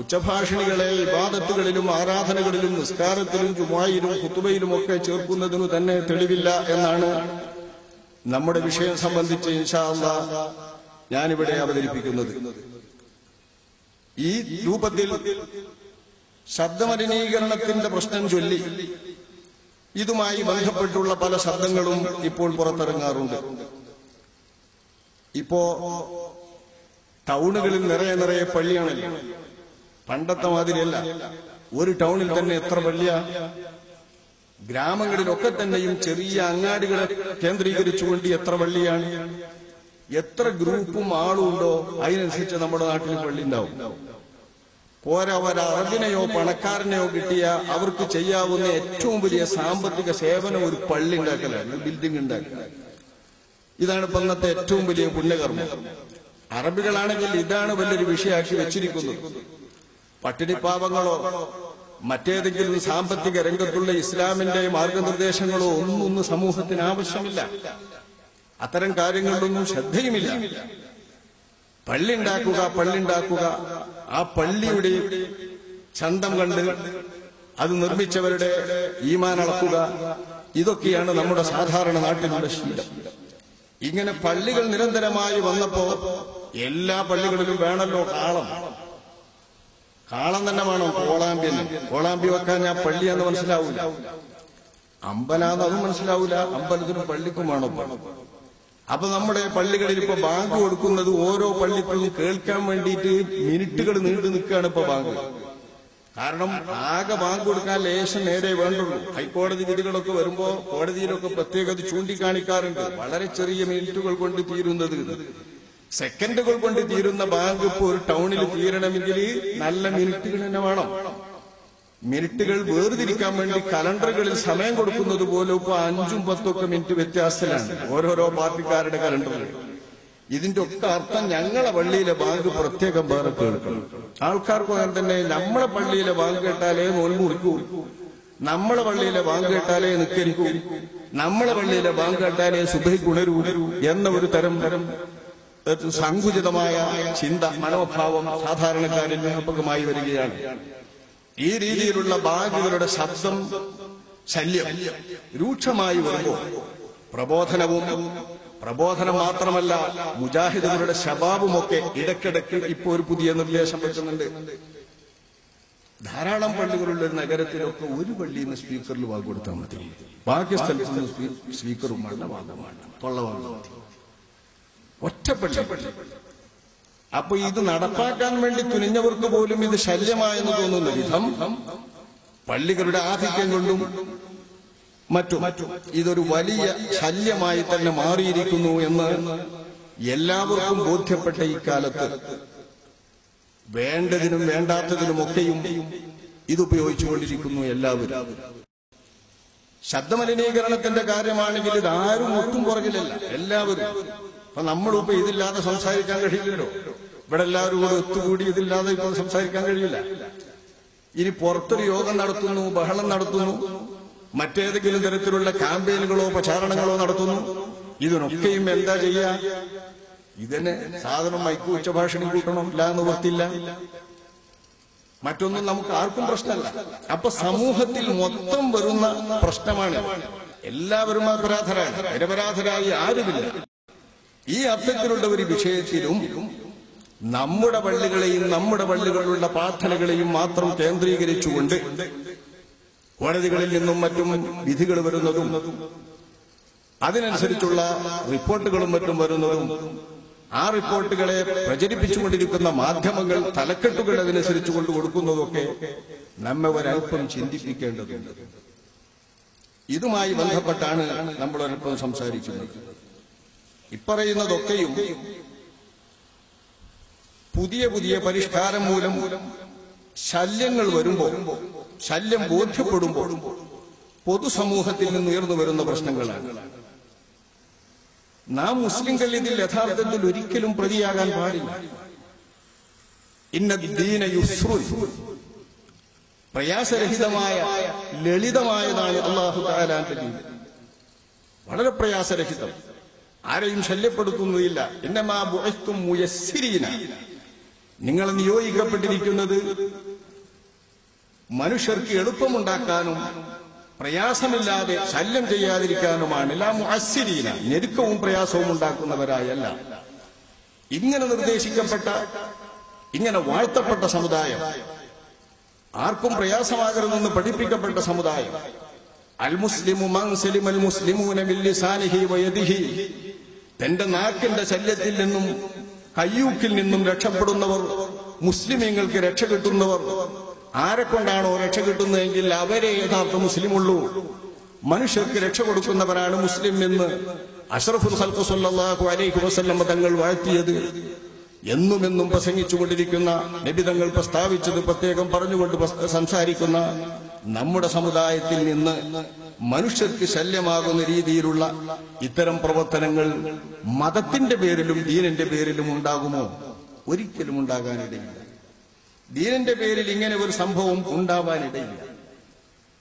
ഉച്ചഭാഷിണികളെ ഇബാദത്തുകളിലും ആരാധനകളിലും നിസ്കാരത്തിലും ജുമായിലും കുത്തുബയിലുമൊക്കെ ചേർക്കുന്നതിനു തന്നെ തെളിവില്ല എന്നാണ് നമ്മുടെ വിഷയം സംബന്ധിച്ച് ഇൻഷാല്ല ഞാനിവിടെ അവതരിപ്പിക്കുന്നത്. ഈ രൂപത്തിൽ ശബ്ദമലിനീകരണത്തിന്റെ പ്രശ്നം ചൊല്ലി ഇതുമായി ബന്ധപ്പെട്ടുള്ള പല ശബ്ദങ്ങളും ഇപ്പോൾ പുറത്തിറങ്ങാറുണ്ട്. ഇപ്പോ ടൗണുകളിൽ നിറയെ നിറയെ പള്ളിയാണല്ലോ. പണ്ടത്തെ മാതിരിയല്ല. ഒരു ടൗണിൽ തന്നെ എത്ര വലിയ ഗ്രാമങ്ങളിലൊക്കെ തന്നെയും ചെറിയ അങ്ങാടികളെ കേന്ദ്രീകരിച്ചുകൊണ്ട് എത്ര പള്ളിയാണ് എത്ര ഗ്രൂപ്പും ആളും ഉണ്ടോ? അതിനനുസരിച്ച് നമ്മുടെ നാട്ടിൽ പള്ളി ഉണ്ടാവും. പോരാ ഒരു അറബിനെയോ പണക്കാരനെയോ കിട്ടിയ അവർക്ക് ചെയ്യാവുന്ന ഏറ്റവും വലിയ സാമ്പത്തിക സേവനം ഒരു പള്ളി ഉണ്ടാക്കലാണ് ബിൽഡിംഗ് ഉണ്ടാക്കുക ഇതാണ് ഇപ്പൊ ഇന്നത്തെ ഏറ്റവും വലിയ പുണ്യകർമ്മം. അറബികളാണെങ്കിൽ ഇതാണ് വലിയൊരു വിഷയമാക്കി വെച്ചിരിക്കുന്നത്. പട്ടിണിപ്പാവങ്ങളോ മറ്റേതെങ്കിലും സാമ്പത്തിക രംഗത്തുള്ള ഇസ്ലാമിന്റെ മാർഗനിർദ്ദേശങ്ങളോ ഒന്നും സമൂഹത്തിന് ആവശ്യമില്ല. അത്തരം കാര്യങ്ങളിലൊന്നും ശ്രദ്ധയുമില്ല. പള്ളി ഉണ്ടാക്കുക പള്ളി ഉണ്ടാക്കുക ആ പള്ളിയുടെ ചന്തം കണ്ട് അത് നിർമ്മിച്ചവരുടെ ഈമാൻ അളക്കുക. ഇതൊക്കെയാണ് നമ്മുടെ സാധാരണ നാട്ടിലുള്ള ശീലം. ഇങ്ങനെ പള്ളികൾ നിരന്തരമായി വന്നപ്പോ എല്ലാ പള്ളികളിലും വേണമല്ലോ കാളം കാളം തന്നെ വേണം. കോളാമ്പ്യൻ. കോളാമ്പി വെക്കാൻ ഞാൻ പള്ളിയാന്ന് മനസ്സിലാവൂല. അമ്പലാന്ന് അതും മനസ്സിലാവൂല. അമ്പലത്തിനും പള്ളിക്കും വേണോ ഇപ്പൊ. അപ്പൊ നമ്മുടെ പള്ളികളിൽ ഇപ്പൊ ബാങ്ക് കൊടുക്കുന്നത് ഓരോ പള്ളിക്കും കേൾക്കാൻ വേണ്ടിയിട്ട് മിനിറ്റുകൾ നീണ്ടു നിൽക്കുകയാണ് ഇപ്പൊ ബാങ്ക്. കാരണം ആകെ ബാങ്ക് കൊടുക്കാൻ ലേശം നേരെ വേണ്ടുള്ളൂ. ഹൈക്കോടതി വിധികളൊക്കെ വരുമ്പോ കോടതിയിലൊക്കെ പ്രത്യേകത ചൂണ്ടിക്കാണിക്കാറുണ്ട്. വളരെ ചെറിയ മിനിറ്റുകൾ കൊണ്ട് തീരുന്നത്. സെക്കൻഡുകൾ കൊണ്ട് തീരുന്ന ബാങ്ക് ഇപ്പോൾ ഒരു ടൗണിൽ തീരണമെങ്കിൽ നല്ല മിനിറ്റുകൾ തന്നെ വേണം. മിനിറ്റുകൾ വേർതിരിക്കാൻ വേണ്ടി കലണ്ടറുകളിൽ സമയം കൊടുക്കുന്നത് പോലെ ഇപ്പൊ അഞ്ചും പത്തും ഒക്കെ മിനിറ്റ് വ്യത്യാസത്തിലാണ് ഓരോരോ പാർട്ടിക്കാരുടെ കലണ്ടറുകൾ ഇതിന്റെ ഒക്കെ അർത്ഥം ഞങ്ങളെ പള്ളിയിലെ ബാങ്ക് പ്രത്യേകം വേറെ കേൾക്കണം. ആൾക്കാർക്ക് അങ്ങനെ തന്നെ നമ്മളെ പള്ളിയിലെ ബാങ്ക് കേട്ടാലേ നോൽമുറിക്കൂ മുറിക്കൂ. നമ്മളെ പള്ളിയിലെ ബാങ്ക് കേട്ടാലേ നിക്കരിക്കൂ. നമ്മളെ പള്ളിയിലെ ബാങ്ക് കേട്ടാലേ സുബഹിക്ക് ഉണരൂ എന്ന ഒരു തരം തരം സങ്കുചിതമായ ചിന്ത മനോഭാവം സാധാരണക്കാരിൽ വ്യാപകമായി വരികയാണ്. ഈ രീതിയിലുള്ള ബാഗുകളുടെ ശബ്ദം ശല്യം രൂക്ഷമായി വരുമ്പോൾ പ്രബോധനവും പ്രബോധനം മാത്രമല്ല മുജാഹിദുകളുടെ ശബാബുമൊക്കെ ഇടയ്ക്കിടയ്ക്ക് ഇപ്പോ ഒരു പുതിയ നിർദ്ദേശം വെക്കുന്നുണ്ട്. ധാരാളം പള്ളികളുള്ള ഒരു നഗരത്തിലൊക്കെ ഒരു പള്ളിയിൽ നിന്ന് സ്പീക്കറിൽ വാക്ക് കൊടുത്താൽ മതി. ബാക്കി സ്ഥലത്ത് നിന്ന് സ്പീ- സ്പീക്കറും വേണ്ട വാദമാണ്. മതി. ഒറ്റ പള്ളി അപ്പൊ ഇത് നടപ്പാക്കാൻ വേണ്ടി തുനിഞ്ഞവർക്ക് പോലും ഇത് ശല്യമായെന്ന് തോന്നുന്ന വിധം പള്ളികളുടെ ആധിക്യം കൊണ്ടും മറ്റു ഇതൊരു വലിയ ശല്യമായി തന്നെ മാറിയിരിക്കുന്നു എന്ന് എല്ലാവർക്കും ബോധ്യപ്പെട്ട ഈ കാലത്ത് വേണ്ടതിനും വേണ്ടാത്തതിനുമൊക്കെയും ഇതുപയോഗിച്ചുകൊണ്ടിരിക്കുന്നു എല്ലാവരും. ശബ്ദമലിനീകരണത്തിന്റെ കാര്യമാണെങ്കിൽ ആരും ഒട്ടും പുറകിലല്ല എല്ലാവരും. അപ്പൊ നമ്മളിപ്പോ ഇതില്ലാതെ സംസാരിക്കാൻ കഴിയില്ലല്ലോ. ഇവിടെ എല്ലാവരും കൂടെ ഒത്തുകൂടി ഇതില്ലാതെ ഇപ്പൊ സംസാരിക്കാൻ കഴിയില്ല. ഇനി പുറത്തൊരു യോഗം നടത്തുന്നു ബഹളം നടത്തുന്നു മറ്റേതെങ്കിലും തരത്തിലുള്ള ക്യാമ്പയിനുകളോ പ്രചാരണങ്ങളോ നടത്തുന്നു. ഇതിനൊക്കെയും എന്താ ചെയ്യാ? ഇതിന് സാധനം മൈക്ക് ഉച്ചഭാഷണം കൂട്ടണം ഇല്ല എന്ന് വർത്തില്ല മറ്റൊന്നും നമുക്ക് ആർക്കും പ്രശ്നമല്ല. അപ്പൊ സമൂഹത്തിൽ മൊത്തം വരുന്ന പ്രശ്നമാണ്. എല്ലാവരും അപരാധരാണ്. നിരപരാധരായി ആരുമില്ല. ഈ അർത്ഥത്തിലുള്ള ഒരു വിഷയത്തിലും നമ്മുടെ പള്ളികളെയും നമ്മുടെ പള്ളികളിലുള്ള പ്രാർത്ഥനകളെയും മാത്രം കേന്ദ്രീകരിച്ചുകൊണ്ട് കോടതികളിൽ നിന്നും മറ്റും വിധികൾ വരുന്നതും അതിനനുസരിച്ചുള്ള റിപ്പോർട്ടുകളും മറ്റും വരുന്നതും ആ റിപ്പോർട്ടുകളെ പ്രചരിപ്പിച്ചുകൊണ്ടിരിക്കുന്ന മാധ്യമങ്ങൾ തലക്കെട്ടുകൾ അതിനനുസരിച്ച് കൊടുക്കുന്നതൊക്കെ നമ്മെ ഒരല്പം ചിന്തിപ്പിക്കേണ്ടതുണ്ട്. ഇതുമായി ബന്ധപ്പെട്ടാണ് നമ്മളൊരൽപ്പം സംസാരിക്കുന്നത്. ഇപ്പറയുന്നതൊക്കെയും പുതിയ പുതിയ പരിഷ്കാരം മൂലം ശല്യങ്ങൾ വരുമ്പോൾ ശല്യം ബോധ്യപ്പെടുമ്പോൾ പൊതുസമൂഹത്തിൽ നിന്ന് ഉയർന്നു വരുന്ന പ്രശ്നങ്ങളാണ്. നാം മുസ്ലിംകൾ ഇതിൽ യഥാർത്ഥത്തിൽ ഒരിക്കലും പ്രതിയാകാൻ പാടില്ല. ഇന്ന യുസ്രു. പ്രയാസരഹിതമായ ലളിതമായതാണ് അള്ളാഹു താലാന്റെ വളരെ പ്രയാസരഹിതം. ആരെയും ശല്യപ്പെടുത്തുന്നതില്ല എന്നമാ മുയസ്സിരീന. നിങ്ങൾ നിയോഗിക്കപ്പെട്ടിരിക്കുന്നത് മനുഷ്യർക്ക് എളുപ്പമുണ്ടാക്കാനും പ്രയാസമില്ലാതെ ശല്യം ചെയ്യാതിരിക്കാനുമാണ്. എല്ലാ മുഅസ്സിരീന. ഞെരുക്കവും പ്രയാസവും ഉണ്ടാക്കുന്നവരായല്ല. ഇങ്ങനെ നിർദ്ദേശിക്കപ്പെട്ട ഇങ്ങനെ വാഴ്ത്തപ്പെട്ട സമുദായം ആർക്കും പ്രയാസമാകരുതെന്ന് പഠിപ്പിക്കപ്പെട്ട സമുദായം അൽ മുസ്ലിമു മൻ സലിമൽ മുസ്ലിമൂന ബില്ലിസാനിഹി വയദിഹി തന്റെ നാക്കിന്റെ ശല്യത്തിൽ നിന്നും കയ്യൂക്കിൽ നിന്നും രക്ഷപ്പെടുന്നവർ മുസ്ലിമീങ്ങൾക്ക് രക്ഷ കിട്ടുന്നവർ. ആരെ കൊണ്ടാണോ രക്ഷ കിട്ടുന്നതെങ്കിൽ അവരെ യഥാർത്ഥ മുസ്ലിമുള്ളൂ. മനുഷ്യർക്ക് രക്ഷ കൊടുക്കുന്നവരാണ് മുസ്ലിം എന്ന് അഷ്റഫുൽ സല്ലല്ലാഹു അലൈഹി വസല്ലം തങ്ങൾ വാഴ്ത്തിയത്. എന്നുമെന്നും എന്നും പ്രസംഗിച്ചുകൊണ്ടിരിക്കുന്ന നബിതങ്ങൾ പ്രസ്താവിച്ചത് പ്രത്യേകം പറഞ്ഞുകൊണ്ട് സംസാരിക്കുന്ന നമ്മുടെ സമുദായത്തിൽ നിന്ന് മനുഷ്യർക്ക് ശല്യമാകുന്ന രീതിയിലുള്ള ഇത്തരം പ്രവർത്തനങ്ങൾ മതത്തിന്റെ പേരിലും ദീനന്റെ പേരിലും ഉണ്ടാകുമോ? ഒരിക്കലും ഉണ്ടാകാനിടയില്ല. ദീനന്റെ പേരിൽ ഇങ്ങനെ ഒരു സംഭവം ഉണ്ടാവാനിടയില്ല.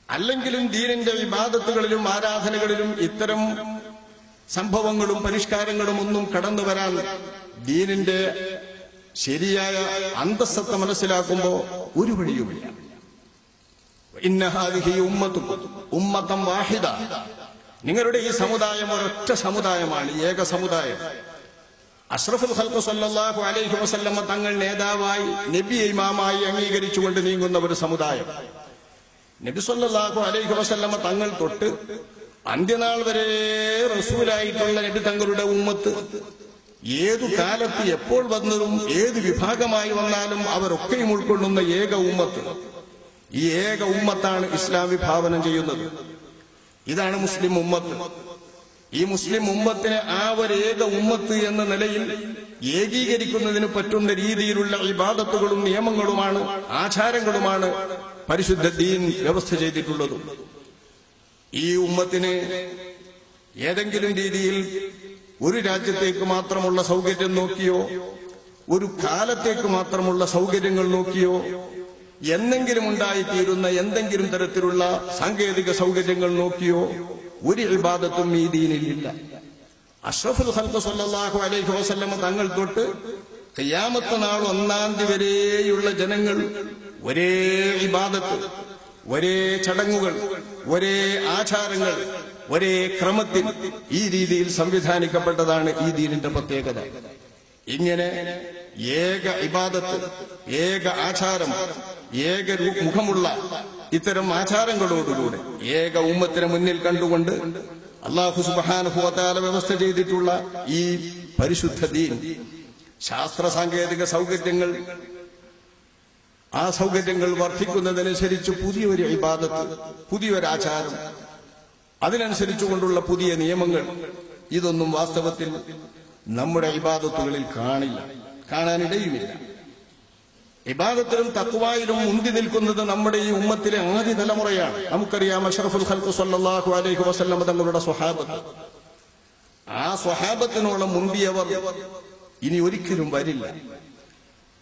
അല്ലെങ്കിലും ദീനന്റെ വിവാദത്തുകളിലും ആരാധനകളിലും ഇത്തരം സംഭവങ്ങളും പരിഷ്കാരങ്ങളും ഒന്നും കടന്നു വരാൻ ദീനിന്റെ ശരിയായ അന്തസ്സത്ത മനസ്സിലാക്കുമ്പോ ഒരു വഴിയുമില്ല. ഉമ്മത്തും വാഹിദ. നിങ്ങളുടെ ഈ സമുദായം ഒരൊറ്റ സമുദായമാണ് ഏക സമുദായം. അഷ്റഫുൽ ഹൽക്കു സല്ലാഹു അലൈഹി വസല്ലമ തങ്ങൾ നേതാവായി നബി ഇമാമായി അംഗീകരിച്ചുകൊണ്ട് നീങ്ങുന്ന ഒരു സമുദായം. നബി സല്ലാഹു അലൈഹി വസല്ലമ തങ്ങൾ തൊട്ട് അന്ത്യനാൾ വരെ റസൂലായിട്ടുള്ള നബി തങ്ങളുടെ ഉമ്മത്ത് ഏതു കാലത്ത് എപ്പോൾ വന്നതും ഏത് വിഭാഗമായി വന്നാലും അവരൊക്കെയും ഉൾക്കൊള്ളുന്ന ഏക ഉമ്മത്ത്. ഈ ഏക ഉമ്മത്താണ് ഇസ്ലാം വിഭാവനം ചെയ്യുന്നത്. ഇതാണ് മുസ്ലിം ഉമ്മത്ത്. ഈ മുസ്ലിം ഉമ്മത്തിനെ ആ ഒരു ഏക ഉമ്മത്ത് എന്ന നിലയിൽ ഏകീകരിക്കുന്നതിന് പറ്റുന്ന രീതിയിലുള്ള ഇബാദത്തുകളും നിയമങ്ങളുമാണ് ആചാരങ്ങളുമാണ് പരിശുദ്ധ ദീൻ വ്യവസ്ഥ ചെയ്തിട്ടുള്ളത്. ഈ ഉമ്മത്തിന് ഏതെങ്കിലും രീതിയിൽ ഒരു രാജ്യത്തേക്ക് മാത്രമുള്ള സൗകര്യം നോക്കിയോ ഒരു കാലത്തേക്ക് മാത്രമുള്ള സൗകര്യങ്ങൾ നോക്കിയോ എന്നെങ്കിലും ഉണ്ടായിത്തീരുന്ന എന്തെങ്കിലും തരത്തിലുള്ള സാങ്കേതിക സൗകര്യങ്ങൾ നോക്കിയോ ഒരു വിവാദത്തും ഈ ദീനിലില്ല അഷ്റഫുൽ ഖൽഖ് സല്ലല്ലാഹു അലൈഹി വസല്ലമ തങ്ങൾ തൊട്ട് കയ്യാമത്ത നാൾ ഒന്നാം തീയതി വരെയുള്ള ജനങ്ങൾ ഒരേ ഇബാദത്ത് ഒരേ ചടങ്ങുകൾ ഒരേ ആചാരങ്ങൾ ഒരേ ക്രമത്തിൽ ഈ രീതിയിൽ സംവിധാനിക്കപ്പെട്ടതാണ് ഈ ദീനിന്റെ പ്രത്യേകത. ഇങ്ങനെ ഏക ഇബാദത്ത് ഏക ആചാരം ഏക മുഖമുള്ള ഇത്തരം ആചാരങ്ങളോടുകൂടെ ഏക ഉമ്മത്തിന് മുന്നിൽ കണ്ടുകൊണ്ട് അള്ളാഹു സുബാനുഭവത്താല വ്യവസ്ഥ ചെയ്തിട്ടുള്ള ഈ പരിശുദ്ധ ദീൻ ശാസ്ത്ര സാങ്കേതിക സൗകര്യങ്ങൾ ആ സൗകര്യങ്ങൾ വർദ്ധിക്കുന്നതനുസരിച്ച് പുതിയൊരു ഇബാദത്ത് പുതിയൊരാചാരം അതിനനുസരിച്ചുകൊണ്ടുള്ള പുതിയ നിയമങ്ങൾ ഇതൊന്നും വാസ്തവത്തിൽ നമ്മുടെ ഇബാദത്തുകളിൽ കാണില്ല കാണാനിടയുമില്ല. ഇബാദത്തിലും തക്വായിലും മുന്തി നിൽക്കുന്നത് നമ്മുടെ ഈ ഉമ്മത്തിലെ ആദ്യ തലമുറയാണ്. നമുക്കറിയാം അഷറഫുൽ ഖൽഖ് സല്ലല്ലാഹു അലൈഹി വസല്ലം തങ്ങളുടെ സ്വഹാബത്ത്. ആ സ്വഹാബത്തിനോളം മുന്തിയവർ ഇനി ഒരിക്കലും വരില്ല.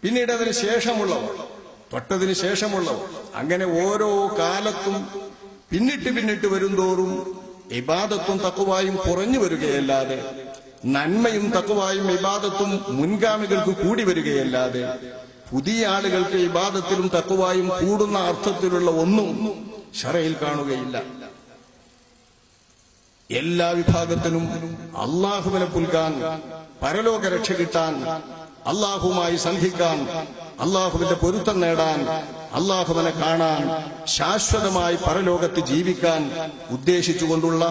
പിന്നീട് അതിന് ശേഷമുള്ളവർ തൊട്ടതിന് ശേഷമുള്ളവർ അങ്ങനെ ഓരോ കാലത്തും പിന്നിട്ട് പിന്നിട്ട് വരുംതോറും ഇബാദത്തും തക്കുവായും കുറഞ്ഞു വരികയല്ലാതെ നന്മയും തക്കുവായും ഇബാദത്തും മുൻഗാമികൾക്ക് കൂടി വരികയല്ലാതെ പുതിയ ആളുകൾക്ക് ഇബാദത്തിലും തക്കുവായും കൂടുന്ന അർത്ഥത്തിലുള്ള ഒന്നും ഷറയിൽ കാണുകയില്ല. എല്ലാ വിഭാഗത്തിനും അള്ളാഹുവിനെ പുൽകാൻ പരലോക രക്ഷ കിട്ടാൻ അള്ളാഹുമായി സന്ധിക്കാൻ അള്ളാഹുവിന്റെ പൊരുത്തം നേടാൻ അള്ളാഹുവിനെ കാണാൻ ശാശ്വതമായി പരലോകത്ത് ജീവിക്കാൻ ഉദ്ദേശിച്ചുകൊണ്ടുള്ള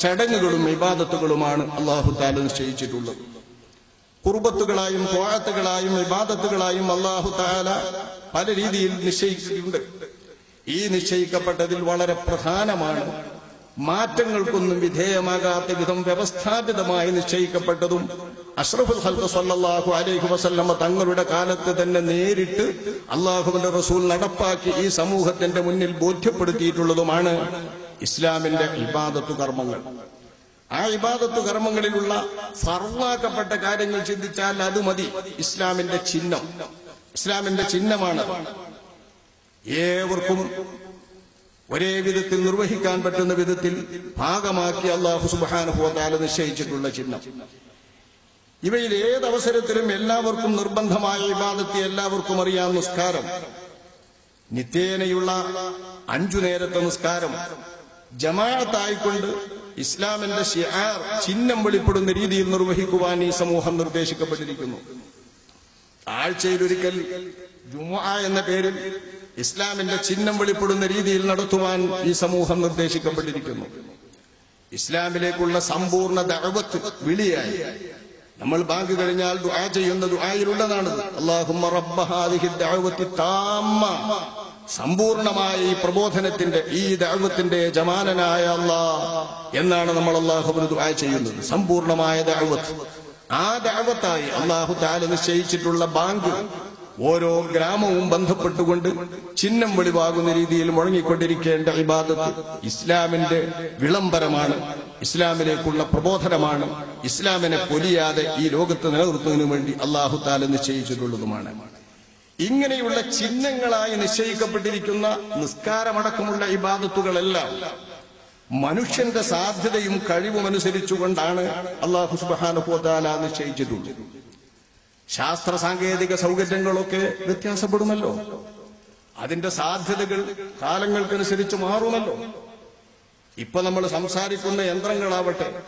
ചടങ്ങുകളും ഇബാദത്തുകളുമാണ് അള്ളാഹു താല നിശ്ചയിച്ചിട്ടുള്ളത്. കുർബത്തുകളായും കോഴത്തുകളായും വിവാദത്തുകളായും അള്ളാഹു താല പല രീതിയിൽ നിശ്ചയിച്ചിട്ടുണ്ട്. ഈ നിശ്ചയിക്കപ്പെട്ടതിൽ വളരെ പ്രധാനമാണ് മാറ്റങ്ങൾക്കൊന്നും വിധേയമാകാത്ത വിധം വ്യവസ്ഥാപിതമായി നിശ്ചയിക്കപ്പെട്ടതും അഷ്റഫുൽ ഹൽഫ് സല്ലാഹു അലൈഹി വസല്ലമ്മ തങ്ങളുടെ കാലത്ത് തന്നെ നേരിട്ട് അള്ളാഹുവിന്റെ റസൂൽ നടപ്പാക്കി ഈ സമൂഹത്തിന്റെ മുന്നിൽ ബോധ്യപ്പെടുത്തിയിട്ടുള്ളതുമാണ് ഇസ്ലാമിന്റെ ഇബാദത്തു കർമ്മങ്ങൾ. ആ ഇബാദത്തു കർമ്മങ്ങളിലുള്ള സർവാക്കപ്പെട്ട കാര്യങ്ങൾ ചിന്തിച്ചാൽ അത് മതി. ഇസ്ലാമിന്റെ ചിഹ്നം. ഇസ്ലാമിന്റെ ചിഹ്നമാണ്. ഏവർക്കും ഒരേ വിധത്തിൽ നിർവഹിക്കാൻ പറ്റുന്ന വിധത്തിൽ ഭാഗമാക്കി അള്ളാഹു സുബാനുഭവത്താൽ നിശ്ചയിച്ചിട്ടുള്ള ചിഹ്നം. ഇവയിൽ ഏതവസരത്തിലും എല്ലാവർക്കും നിർബന്ധമായ വിവാദത്തെ എല്ലാവർക്കും അറിയാം നിസ്കാരം. നിത്യേനയുള്ള അഞ്ചു നേരത്തെ നിസ്കാരം. ജമാഅത്തായിക്കൊണ്ട് ഇസ്ലാമിന്റെ ഷിആർ ചിഹ്നം വെളിപ്പെടുന്ന രീതിയിൽ നിർവഹിക്കുവാൻ ഈ സമൂഹം നിർദ്ദേശിക്കപ്പെട്ടിരിക്കുന്നു. ആഴ്ചയിലൊരിക്കൽ ജുമുഅ എന്ന പേരിൽ ഇസ്ലാമിന്റെ ചിഹ്നം വെളിപ്പെടുന്ന രീതിയിൽ നടത്തുവാൻ ഈ സമൂഹം നിർദ്ദേശിക്കപ്പെട്ടിരിക്കുന്നു. ഇസ്ലാമിലേക്കുള്ള സമ്പൂർണ ദഅവത്ത് വിളിയായി. നമ്മൾ ബാങ്ക് കഴിഞ്ഞാൽ ദുആ ചെയ്യുന്ന ദുആയിലുള്ളതാണ് അല്ലാഹുമ്മ റബ്ബ ഹാദിഹി ദഅവത്തി താമ്മ. സമ്പൂർണമായ ഈ പ്രബോധനത്തിന്റെ ഈ ദഅവത്തിന്റെ ജമാനനായ അള്ളാ എന്നാണ് നമ്മൾ അല്ലാഹുവിന് ദുആ ചെയ്യുന്നത്. സമ്പൂർണമായ ദഅവത്ത്. ആ ദൈവത്തായി അള്ളാഹു താല നിശ്ചയിച്ചിട്ടുള്ള ബാങ്ക് ഓരോ ഗ്രാമവും ബന്ധപ്പെട്ടുകൊണ്ട് ചിഹ്നം വെളിവാകുന്ന രീതിയിൽ മുഴങ്ങിക്കൊണ്ടിരിക്കേണ്ട ഇബാദത്ത് ഇസ്ലാമിന്റെ വിളംബരമാണ്. ഇസ്ലാമിലേക്കുള്ള പ്രബോധനമാണ്. ഇസ്ലാമിനെ പൊലിയാതെ ഈ ലോകത്ത് നിലനിർത്തുന്നതിനു വേണ്ടി അള്ളാഹു താല നിശ്ചയിച്ചിട്ടുള്ളതുമാണ്. ഇങ്ങനെയുള്ള ചിഹ്നങ്ങളായി നിശ്ചയിക്കപ്പെട്ടിരിക്കുന്ന നിസ്കാരമടക്കമുള്ള ഇബാദത്തുകളെല്ലാം മനുഷ്യന്റെ സാധ്യതയും കഴിവും അനുസരിച്ചുകൊണ്ടാണ് അള്ളാഹു സുബാനുഭോതാല നിശ്ചയിച്ചിട്ടുള്ളത്. ശാസ്ത്ര സാങ്കേതിക സൗകര്യങ്ങളൊക്കെ വ്യത്യാസപ്പെടുമല്ലോ. അതിന്റെ സാധ്യതകൾ കാലങ്ങൾക്കനുസരിച്ച് മാറുമല്ലോ. ഇപ്പൊ നമ്മൾ സംസാരിക്കുന്ന യന്ത്രങ്ങളാവട്ടെ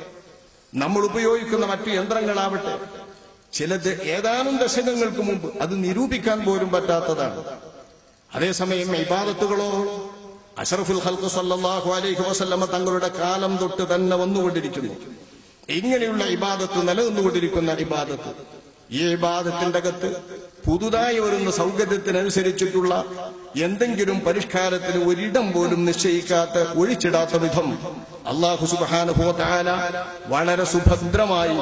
നമ്മൾ ഉപയോഗിക്കുന്ന മറ്റു യന്ത്രങ്ങളാവട്ടെ ചിലത് ഏതാനും ദശകങ്ങൾക്ക് മുമ്പ് അത് നിരൂപിക്കാൻ പോലും പറ്റാത്തതാണ്. അതേസമയം ഇബാദത്തുകളോ അഷറഫുൽ ഹൽക്ക് സല്ലാഹു അലൈഹി വസല്ലമ തങ്ങളുടെ കാലം തൊട്ട് തന്നെ വന്നുകൊണ്ടിരിക്കുന്നു. ഇങ്ങനെയുള്ള ഇബാദത്ത് നിലനിന്നുകൊണ്ടിരിക്കുന്ന ഇബാദത്ത്. ഈ ഇബാദത്തിന്റെ അകത്ത് പുതുതായി വരുന്ന സൗകര്യത്തിനനുസരിച്ചിട്ടുള്ള എന്തെങ്കിലും പരിഷ്കാരത്തിന് ഒരിടം പോലും നിശ്ചയിക്കാത്ത ഒഴിച്ചിടാത്ത വിധം അള്ളാഹു സുബാനുഭവത്താല വളരെ സുഭദ്രമായി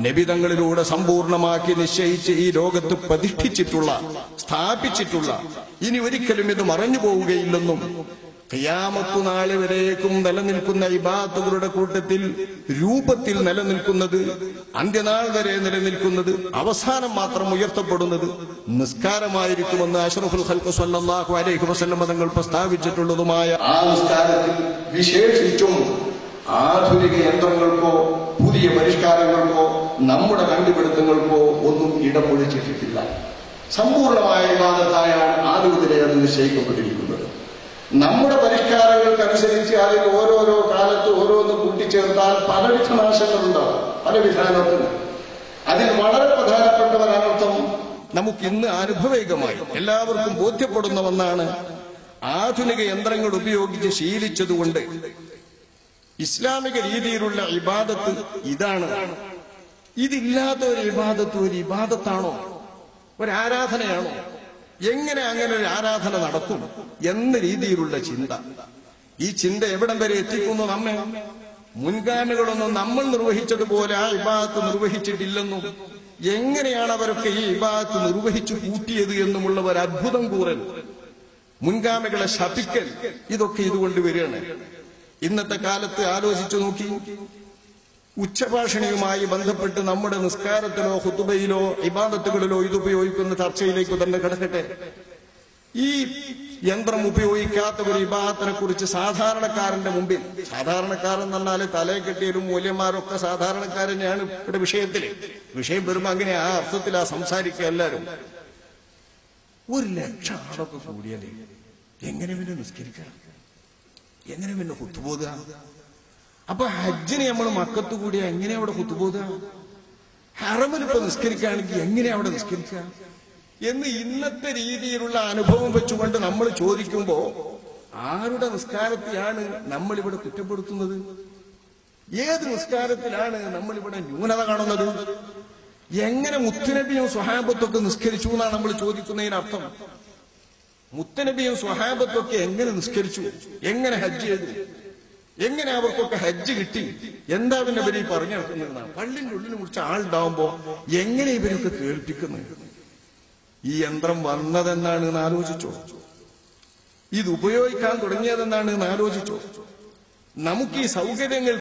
നബിതങ്ങളിലൂടെ സമ്പൂർണമാക്കി നിശ്ചയിച്ച് ഈ ലോകത്ത് പ്രതിഷ്ഠിച്ചിട്ടുള്ള സ്ഥാപിച്ചിട്ടുള്ള ഇനി ഒരിക്കലും ഇത് മറഞ്ഞു പോവുകയില്ലെന്നും ഖിയാമത്തു നാളെ വരേക്കും നിലനിൽക്കുന്ന ഇബാത്തുകളുടെ കൂട്ടത്തിൽ രൂപത്തിൽ നിലനിൽക്കുന്നത് അന്ത്യനാൾ വരെ നിലനിൽക്കുന്നത് അവസാനം മാത്രം ഉയർത്തപ്പെടുന്നത് നിസ്കാരമായിരിക്കുമെന്ന് അഷറഫുൽ ഖൽഖ് സല്ലല്ലാഹു അലൈഹി വസല്ലം തങ്ങൾ പ്രസ്താവിച്ചിട്ടുള്ളതുമായ ആ നിസ്കാരത്തിൽ വിശേഷിച്ചും ആധുനിക യന്ത്രങ്ങൾക്കോ പുതിയ പരിഷ്കാരങ്ങൾക്കോ നമ്മുടെ കണ്ടുപിടുത്തങ്ങൾക്കോ ഒന്നും ഇടമൊഴിച്ചിട്ടില്ല സമ്പൂർണമായ വിവാദത്തായാണ് ആദ്യത്തിലെ അത് നിശ്ചയിക്കപ്പെട്ടിരിക്കുന്നത്. നമ്മുടെ പരിഷ്കാരങ്ങൾക്കനുസരിച്ച് അതിൽ ഓരോരോ കാലത്ത് ഓരോന്ന് കൂട്ടിച്ചേർത്താൽ പലവിധ നാശങ്ങളുണ്ടാവും പല വിധാനത്തിന് അതിൽ വളരെ പ്രധാനപ്പെട്ട ഒരു അനർത്ഥം നമുക്ക് ഇന്ന് അനുഭവേകമായി എല്ലാവർക്കും ബോധ്യപ്പെടുന്ന ഒന്നാണ് ആധുനിക യന്ത്രങ്ങൾ ഉപയോഗിച്ച് ശീലിച്ചതുകൊണ്ട് ഇസ്ലാമിക രീതിയിലുള്ള ഇബാദത്ത് ഇതാണ്. ഇതില്ലാത്ത ഒരു ഇബാദത്ത് ഒരു ഇബാദത്താണോ? ഒരു ആരാധനയാണോ എങ്ങനെ അങ്ങനെ ഒരു ആരാധന നടക്കും എന്ന രീതിയിലുള്ള ചിന്ത. ഈ ചിന്ത എവിടം വരെ എത്തിക്കുന്നു നമ്മെ? മുൻഗാമികളൊന്നും നമ്മൾ നിർവഹിച്ചതുപോലെ ആ ഇബാദത്ത് നിർവഹിച്ചിട്ടില്ലെന്നും എങ്ങനെയാണ് അവരൊക്കെ ഈ ഇബാദത്ത് നിർവഹിച്ചു കൂട്ടിയത് എന്നുമുള്ള ഒരു അത്ഭുതം കൂറൽ. മുൻഗാമികളെ ശപിക്കൽ ഇതൊക്കെ ഇതുകൊണ്ട് വരികയാണ്. ഇന്നത്തെ കാലത്ത് ആലോചിച്ചു നോക്കി ഉച്ചഭാഷണിയുമായി ബന്ധപ്പെട്ട് നമ്മുടെ നിസ്കാരത്തിലോ ഹുതുബയിലോ ഇബാദത്തുകളിലോ ഇത് ഉപയോഗിക്കുന്ന ചർച്ചയിലേക്ക് തന്നെ കിടക്കട്ടെ. ഈ യന്ത്രം ഉപയോഗിക്കാത്ത ഒരു വിഭാഗത്തിനെ കുറിച്ച് സാധാരണക്കാരന്റെ മുമ്പിൽ സാധാരണക്കാരൻ എന്ന് പറഞ്ഞാൽ തലയെ കെട്ടിയാലും മൂല്യന്മാരൊക്കെ സാധാരണക്കാരനെയാണ് ഇവിടെ വിഷയത്തിൽ വിഷയം വരുമ്പോ അങ്ങനെ ആ അർത്ഥത്തിലാ സംസാരിക്കുക എല്ലാരും ഒരു ലക്ഷം ആളൊക്കെ കൂടിയാലേ എങ്ങനെ പിന്നെ നിസ്കരിക്കണം? എങ്ങനെ പിന്നെ കുത്തുപോകുക അപ്പൊ ഹജ്ജിന് നമ്മൾ മക്കത്തു കൂടിയാ എങ്ങനെ അവിടെ കുത്തുപോകുക ഹറമിൽ ഇപ്പൊ നിസ്കരിക്കുകയാണെങ്കിൽ എങ്ങനെ അവിടെ നിസ്കരിക്കുക എന്ന് ഇന്നത്തെ രീതിയിലുള്ള അനുഭവം വെച്ചുകൊണ്ട് നമ്മൾ ചോദിക്കുമ്പോ ആരുടെ നിസ്കാരത്തെയാണ് നമ്മൾ ഇവിടെ കുറ്റപ്പെടുത്തുന്നത്? ഏത് നിസ്കാരത്തിലാണ് നമ്മൾ ഇവിടെ ന്യൂനത കാണുന്നത്? എങ്ങനെ മുത്തനബിയും സ്വഹാബത്തൊക്കെ നിസ്കരിച്ചു എന്നാണ് നമ്മൾ ചോദിക്കുന്നതിനർത്ഥം മുത്തനബിയും സ്വഹാബത്തൊക്കെ എങ്ങനെ നിസ്കരിച്ചു? എങ്ങനെ ഹജ്ജ് ചെയ്തു? എങ്ങനെ അവർക്കൊക്കെ ഹജ്ജ് കിട്ടി? എന്താ പിന്നെ ഇവർ ഈ പറഞ്ഞു നടക്കുന്നതാണ് പള്ളിന്റെ ഉള്ളിൽ കുറിച്ച് ആളുണ്ടാവുമ്പോ എങ്ങനെ ഇവരൊക്കെ കേൾപ്പിക്കുന്നു? ഈ യന്ത്രം വന്നതെന്നാണ് എന്ന് ആലോചിച്ചോ? ഇത് ഉപയോഗിക്കാൻ തുടങ്ങിയതെന്നാണ് എന്ന് ആലോചിച്ചോ? നമുക്ക് ഈ സൗകര്യങ്ങൾ